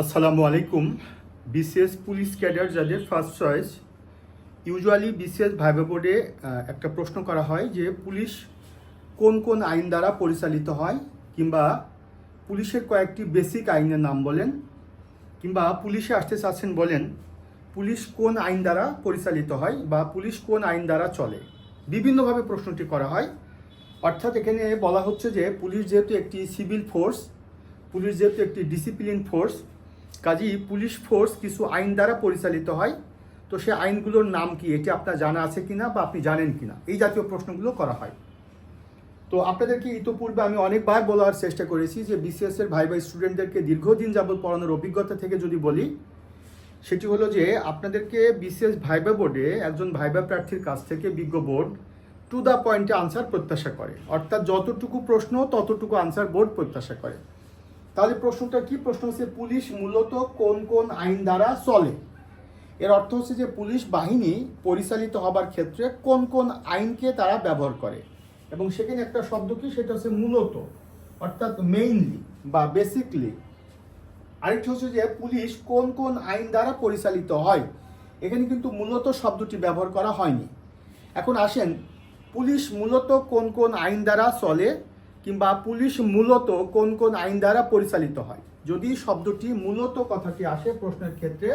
আসসালামু আলাইকুম। BCS police cadre যাদের first choice usually BCS viva বোর্ডে একটা প্রশ্ন করা হয় যে পুলিশ কোন কোন আইন দ্বারা পরিচালিত হয় কিংবা পুলিশের কয়েকটি বেসিক আইনের নাম বলেন কিংবা পুলিশে আসতে চাচ্ছেন বলেন, পুলিশ কোন আইন দ্বারা পরিচালিত হয় বা পুলিশ কোন আইন দ্বারা চলে? বিভিন্নভাবে প্রশ্নটি করা হয়। অর্থাৎ এখানে বলা হচ্ছে যে পুলিশ যেহেতু একটি সিভিল ফোর্স পুলিশ যেহেতু একটি ডিসিপ্লিন ফোর্স কাজেই পুলিশ ফোর্স কিছু আইন দ্বারা পরিচালিত হয়। তো সে আইনগুলোর নাম কি? এটি আপনার জানা আছে কিনা বা আপনি জানেন কিনা? এই জাতীয় প্রশ্নগুলো করা হয়। তো আপনাদেরকে ইতোপূর্বে আমি অনেকবার বলার চেষ্টা করেছি যে বিসিএস এর ভাই ভাই স্টুডেন্টদেরকে দীর্ঘদিন যাবত পড়ানোর অভিজ্ঞতা থেকে যদি বলি, সেটি হলো যে আপনাদেরকে বিসিএস ভাইবা বোর্ডে একজন ভাইবা প্রার্থীর কাছ থেকে বিজ্ঞ বোর্ড টু দ্য পয়েন্টে আনসার প্রত্যাশা করে। অর্থাৎ যতটুকু প্রশ্ন, ততটুকু আনসার বোর্ড প্রত্যাশা করে। তাহলে প্রশ্নটা কি? প্রশ্ন হচ্ছে, পুলিশ মূলত কোন কোন আইন দ্বারা চলে? এর অর্থ হচ্ছে যে পুলিশ বাহিনী পরিচালিত হবার ক্ষেত্রে কোন কোন আইনকে তারা ব্যবহার করে। এবং সেখানে একটা শব্দ কি? সেটা হচ্ছে মূলত, অর্থাৎ মেইনলি বা বেসিকলি আরেকটি হচ্ছে যে পুলিশ কোন কোন আইন দ্বারা পরিচালিত হয়? এখানে কিন্তু মূলত শব্দটি ব্যবহার করা হয়নি। এখন আসেন, পুলিশ মূলত কোন কোন আইন দ্বারা চলে? কিংবা পুলিশ মূলত কোন কোন আইন দ্বারা পরিচালিত হয়। যদি শব্দটি মূলত কথাটি আসে প্রশ্নের ক্ষেত্রে,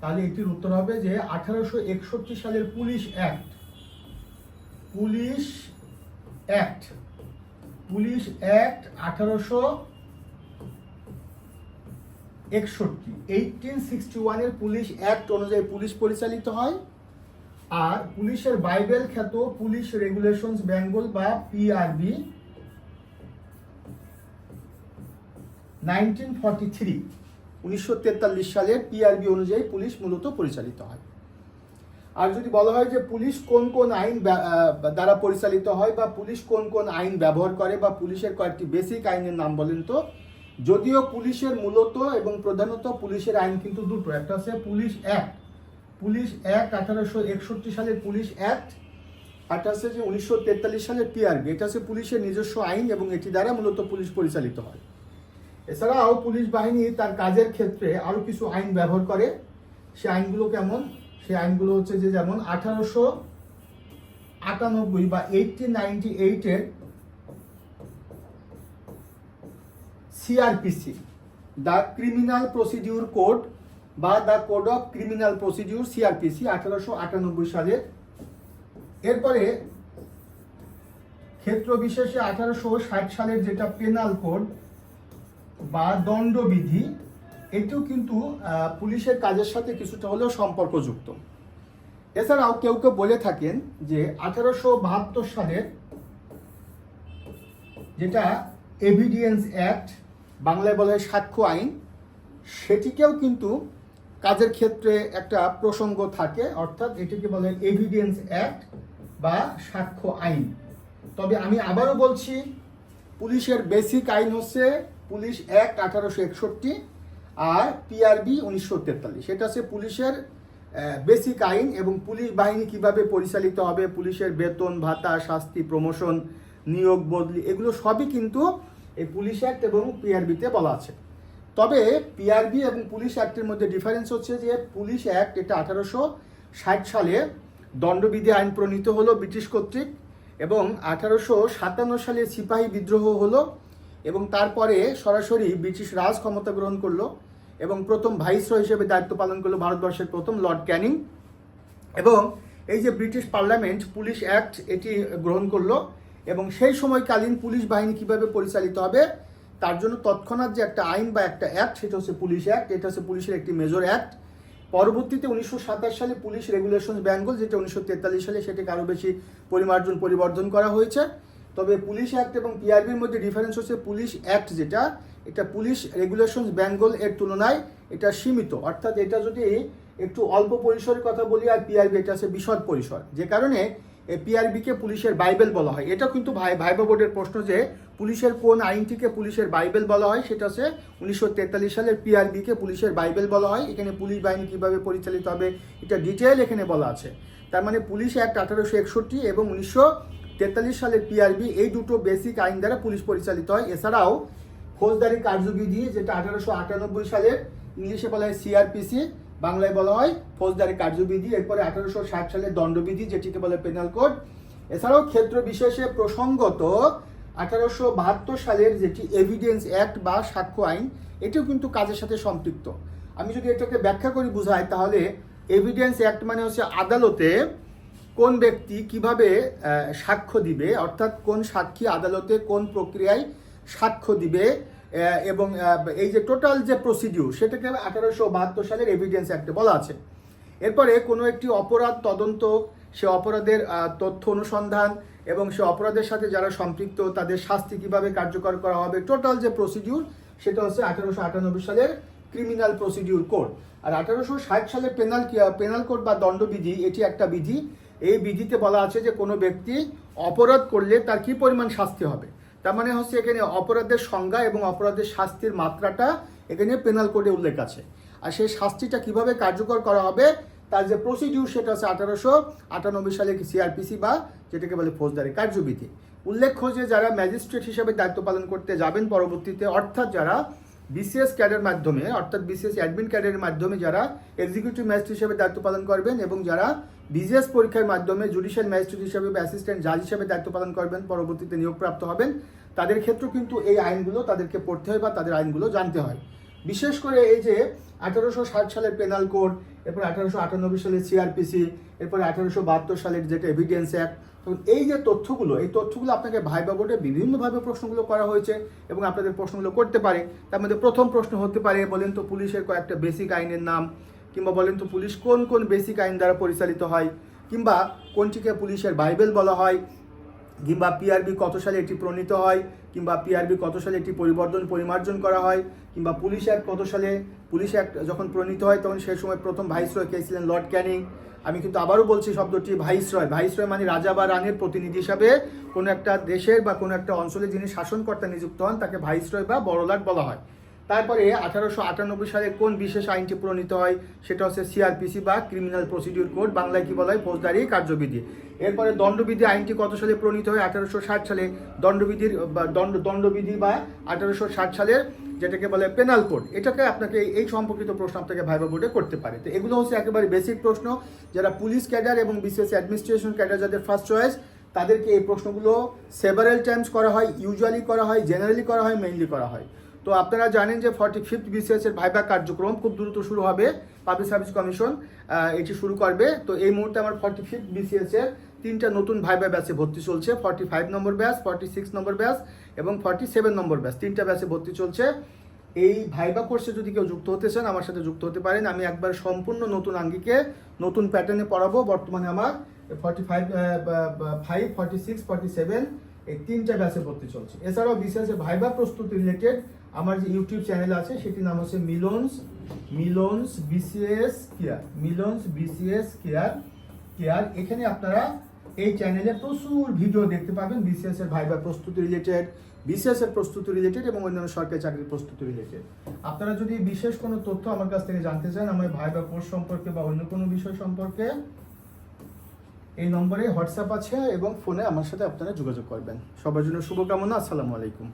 তাহলে এটির উত্তর হবে যে আঠারোশো একষট্টি সালের police act. Police act. Police act আঠারোশো একষট্টি। এইটিন সিক্সটি ওয়ানের পুলিশ অ্যাক্ট অনুযায়ী পুলিশ পরিচালিত হয়। আর পুলিশের বাইবেল খ্যাত পুলিশ রেগুলেশনস বেঙ্গল বা পিআরবি নাইনটিন ফর্টি থ্রি, উনিশশো তেতাল্লিশ সালের পিআরবি অনুযায়ী পুলিশ মূলত পরিচালিত হয়। আর যদি বলা হয় যে পুলিশ কোন কোন আইন দ্বারা পরিচালিত হয় বা পুলিশ কোন কোন আইন ব্যবহার করে বা পুলিশের কয়েকটি বেসিক আইনের নাম বলেন তো, যদিও পুলিশের মূলত এবং প্রধানত পুলিশের আইন কিন্তু দুটো। একটা হচ্ছে পুলিশ অ্যাক্ট পুলিশ অ্যাক্ট আঠারোশো একষট্টি সালের পুলিশ অ্যাক্ট আরটা হচ্ছে যে উনিশশো তেতাল্লিশ সালের পিআরবি এটা হচ্ছে পুলিশের নিজস্ব আইন এবং এটি দ্বারা মূলত পুলিশ পরিচালিত হয়। এছাড়াও পুলিশ বাহিনী তার কাজের ক্ষেত্রে আরও কিছু আইন ব্যবহার করে। সে আইনগুলো কেমন? সে আইনগুলো হচ্ছে যে যেমন আঠারোশো আটানব্বই বা এইটিন নাইনটি এইটের CrPC the criminal procedure code বা the code of criminal procedure CrPC আঠারোশো আটানব্বই সালের এরপরে ক্ষেত্র বিশেষে আঠারোশো ষাট সালের যেটা পেনাল কোড বা দণ্ডবিধি, এটিও কিন্তু পুলিশের কাজের সাথে কিছুটা হলেও সম্পর্কযুক্ত। এছাড়াও কেউ কেউ বলে থাকেন যে আঠারোশো বাহাত্তর সালের যেটা এভিডিয়েন্স অ্যাক্ট বাংলায় বলা হয় সাক্ষ্য আইন, সেটিকেও কিন্তু কাজের ক্ষেত্রে একটা প্রসঙ্গ থাকে, অর্থাৎ এটিকে বলে এভিডেন্স অ্যাক্ট বা সাক্ষ্য আইন। তবে আমি আবারও বলছি, পুলিশের বেসিক আইন হচ্ছে পুলিশ অ্যাক্ট আঠারোশো একষট্টি আর পিআরবি উনিশশো তেতাল্লিশ। এটা হচ্ছে পুলিশের বেসিক আইন এবং পুলিশ বাহিনী কীভাবে পরিচালিত হবে, পুলিশের বেতন, ভাতা, শাস্তি প্রমোশন নিয়োগ, বদলি, এগুলো সবই কিন্তু এই পুলিশ অ্যাক্ট এবং পিআরবিতে বলা আছে। তবে পিআরবি এবং পুলিশ অ্যাক্টের মধ্যে ডিফারেন্স হচ্ছে যে পুলিশ অ্যাক্ট এটা আঠারোশো ষাট সালে দণ্ডবিধি আইন প্রণীত হলো ব্রিটিশ কর্তৃক এবং আঠারোশো সাতান্ন সালে সিপাহী বিদ্রোহ হলো এবং তারপরে সরাসরি ব্রিটিশ রাজ ক্ষমতা গ্রহণ করল এবং প্রথম ভাইসরয় হিসেবে দায়িত্ব পালন করল ভারতবর্ষের প্রথম লর্ড ক্যানিং। এবং এই যে ব্রিটিশ পার্লামেন্ট পুলিশ অ্যাক্ট এটি গ্রহণ করল এবং সেই সময়কালীন পুলিশ বাহিনী কীভাবে পরিচালিত হবে, তার জন্য তৎক্ষণাৎ যে একটা আইন বা একটা অ্যাক্ট, সেটা হচ্ছে পুলিশ অ্যাক্ট, এটা হচ্ছে পুলিশের একটি মেজর অ্যাক্ট। পরবর্তীতে উনিশশো সাতাশ সালে পুলিশ রেগুলেশন বেঙ্গল যেটা উনিশশো তেতাল্লিশ সালে সেটাকে আরও বেশি পরিমার্জন, পরিবর্ধন করা হয়েছে। তবে পুলিশ অ্যাক্ট এবং পিআরবির মধ্যে ডিফারেন্স হচ্ছে পুলিশ অ্যাক্ট যেটা, এটা পুলিশ রেগুলেশন বেঙ্গল এর তুলনায় এটা সীমিত। অর্থাৎ এটা যদি একটু অল্প পরিসরের কথা বলি আর পিআরবি এটা আছে বিশদ পরিসর। যে কারণে পিআরবিকে পুলিশের বাইবেল বলা হয়। এটা কিন্তু ভাই ভাইবা বোর্ডের প্রশ্ন যে পুলিশের কোন আইনটিকে পুলিশের বাইবেল বলা হয়, সেটা হচ্ছে উনিশশো তেতাল্লিশ সালের পিআরবিকে পুলিশের বাইবেল বলা হয়। এখানে পুলিশ বাহিনী কীভাবে পরিচালিত হবে, এটা ডিটেল এখানে বলা আছে। তার মানে পুলিশ অ্যাক্ট আঠারোশো একষট্টি এবং উনিশশো তেতাল্লিশ সালের পিআরবি এই দুটো বেসিক আইন দ্বারা পুলিশ পরিচালিত হয়। এছাড়াও ফৌজদারি কার্যবিধি যেটা আঠারোশো আটানব্বই সালের ইংলিশে বলা হয় সিআরপিসি বাংলায় বলা হয় ফৌজদারি কার্যবিধি এরপরে আঠারোশো ষাট সালের দণ্ডবিধি যেটিকে বলে পেনাল কোড এছাড়াও ক্ষেত্র বিশেষে প্রসঙ্গত আঠারোশো বাহাত্তর সালের যেটি এভিডেন্স অ্যাক্ট বা সাক্ষ্য আইন, এটিও কিন্তু কাজের সাথে সম্পৃক্ত। আমি যদি এটাকে ব্যাখ্যা করি বুঝাই, তাহলে এভিডেন্স অ্যাক্ট মানে হচ্ছে আদালতে কোন ব্যক্তি কীভাবে সাক্ষ্য দিবে, অর্থাৎ কোন সাক্ষী আদালতে কোন প্রক্রিয়ায় সাক্ষ্য দিবে এবং এই যে টোটাল যে প্রসিডিউর, সেটাকে আঠারোশো বাহাত্তর সালের এভিডেন্স অ্যাক্টে বলা আছে। এরপরে কোনো একটি অপরাধ তদন্ত, সে অপরাধের তথ্য অনুসন্ধান এবং সে অপরাধের সাথে যারা সম্পৃক্ত, তাদের শাস্তি কীভাবে কার্যকর করা হবে, টোটাল যে প্রসিডিউর, সেটা হচ্ছে আঠারোশো আটানব্বই সালের ক্রিমিনাল প্রসিডিউর কোড আর আঠারোশো ষাট সালের পেনাল পেনাল কোড বা দণ্ডবিধি, এটি একটা বিধি। এই বিধিতে বলা আছে যে কোনো ব্যক্তি অপরাধ করলে তার কি পরিমাণ শাস্তি হবে? তার মানে হচ্ছে এখানে অপরাধের সংজ্ঞা এবং অপরাধের শাস্তির মাত্রাটা এখানে পেনাল কোডে উল্লেখ আছে। আর সেই শাস্তিটা কীভাবে কার্যকর করা হবে? তার যে প্রসিডিউর সেটা হচ্ছে আঠারোশো আটানব্বই সালে সিআরপিসি বা যেটাকে বলে ফৌজদারি কার্যবিধি। উল্লেখ্য যে যারা ম্যাজিস্ট্রেট হিসেবে দায়িত্ব পালন করতে যাবেন পরবর্তীতে, অর্থাৎ যারা বিসিএস ক্যাডের মাধ্যমে, অর্থাৎ বিসিএস অ্যাডমিন ক্যাডের মাধ্যমে যারা এক্সিকিউটিভ ম্যাজিস্ট্রেট হিসেবে দায়িত্ব পালন করবেন এবং যারা বিজিএস পরীক্ষার মাধ্যমে জুডিশিয়াল ম্যাজিস্ট্রেট হিসেবে বা অ্যাসিস্ট্যান্ট জাজ হিসেবে দায়িত্ব পালন করবেন, পরবর্তীতে নিয়োগপ্রাপ্ত হবেন, তাদের ক্ষেত্রেও কিন্তু এই আইনগুলো তাদেরকে পড়তে হয় বা তাদের আইনগুলো জানতে হয়। বিশেষ করে এই যে আঠারোশো ষাট সালের পেনাল কোড এরপর আঠারোশো আটানব্বই সালের সিআরপিসি এরপরে আঠারোশো বাহাত্তর সালের যেটা এভিডেন্স অ্যাক্ট তো এই যে তথ্যগুলো, এই তথ্যগুলো আপনাকে ভাইবা বোর্ডে বিভিন্নভাবে প্রশ্নগুলো করা হয়েছে এবং আপনাদের প্রশ্নগুলো করতে পারে। তার মধ্যে প্রথম প্রশ্ন হতে পারে, বলেন তো পুলিশের কয়েকটা বেসিক আইনের নাম, কিংবা বলেন তো পুলিশ কোন কোন বেসিক আইন দ্বারা পরিচালিত হয়, কিংবা কোনটিকে পুলিশের বাইবেল বলা হয়, কিংবা পিআরবি কত সালে এটি প্রণীত হয় কিংবা পিআরবি কত সালে এটি পরিবর্তন পরিমার্জন করা হয়, কিংবা পুলিশ অ্যাক্ট কত সালে, পুলিশ অ্যাক্ট যখন প্রণীত হয়, তখন সেই সময় প্রথম ভাইসরয় কে ছিলেন লর্ড ক্যানিং আমি কিন্তু আবারও বলছি শব্দটি ভাইসরয়। ভাইসরয় মানে রাজা বা রানের প্রতিনিধি হিসাবে কোনো একটা দেশের বা কোনো একটা অঞ্চলে যিনি শাসনকর্তা নিযুক্ত হন, তাকে ভাইসরয় বা বড়লাট বলা হয়। তারপরে আঠারোশো আটানব্বই সালে কোন বিশেষ আইনটি প্রণীত হয়? সেটা হচ্ছে সিআরপিসি বা ক্রিমিনাল প্রসিডিউর কোড বাংলায় কি বলা হয়? ফৌজদারি কার্যবিধি। এরপরে দণ্ডবিধি আইনটি কত সালে প্রণীত হয়? আঠারোশো ষাট সালে দণ্ডবিধির দণ্ড, দণ্ডবিধি বা আঠারোশো ষাট সালের যেটাকে বলে পেনাল কোড এটাকে আপনাকে এই সম্পর্কিত প্রশ্ন আপনাকে ভাইবা বোর্ডে করতে পারে। তো এগুলো হচ্ছে একেবারে বেসিক প্রশ্ন। যারা পুলিশ ক্যাডার এবং বিশেষ অ্যাডমিনিস্ট্রেশন ক্যাডার যাদের ফার্স্ট চয়েস তাদেরকে এই প্রশ্নগুলো সেভারেল টাইমস করা হয়। ইউজুয়ালি করা হয় জেনারেলি করা হয় মেইনলি করা হয়। তো আপনারা জানেন যে ফর্টি ফিফথ বিসিএস এর ভাইবা কার্যক্রম খুব দ্রুত শুরু হবে পাবলিক সার্ভিস কমিশন এটি শুরু করবে। তো এই মুহূর্তে আমার ফর্টি ফিফথ বিসিএস এর তিনটা নতুন ভাইবা ব্যাচে ভর্তি চলছে। ফর্টি ফাইভ নম্বর ব্যাচ ফর্টি সিক্স নম্বর ব্যাচ এবং ফর্টি সেভেন নম্বর ব্যাচ তিনটা ব্যাচে ভর্তি চলছে। এই ভাইবা কোর্সে যদি কেউ যুক্ত হতে চান, আমার সাথে যুক্ত হতে পারেন। আমি একবার সম্পূর্ণ নতুন আঙ্গিকে নতুন প্যাটার্নে পড়াবো। বর্তমানে আমার forty five five forty six forty seven এই তিনটা ব্যাচে ভর্তি চলছে। এছাড়াও বিশেষ ভাইবা প্রস্তুতি রিলেটেড আমার যে ইউটিউব চ্যানেল আছে, সেটির নাম হচ্ছে Milon's Milon's BCS care, Milon's BCS care care. এখানে আপনারা এই চ্যানেলে প্রচুর ভিডিও দেখতে পাবেন, বিসিএস এর ভাইবা প্রস্তুতি রিলেটেড বিসিএস এর প্রস্তুতি রিলেটেড এবং অন্যান্য সরকারি চাকরির প্রস্তুতি রিলেটেড আপনারা যদি বিশেষ কোনো তথ্য আমার কাছ থেকে জানতে চান, আমার ভাইবা কোর্স সম্পর্কে বা অন্য কোনো বিষয় সম্পর্কে, এই নম্বরে হোয়াটসঅ্যাপ আছে এবং ফোনে আমার সাথে আপনারা যোগাযোগ করবেন। সবার জন্য শুভকামনা, আসসালামু আলাইকুম।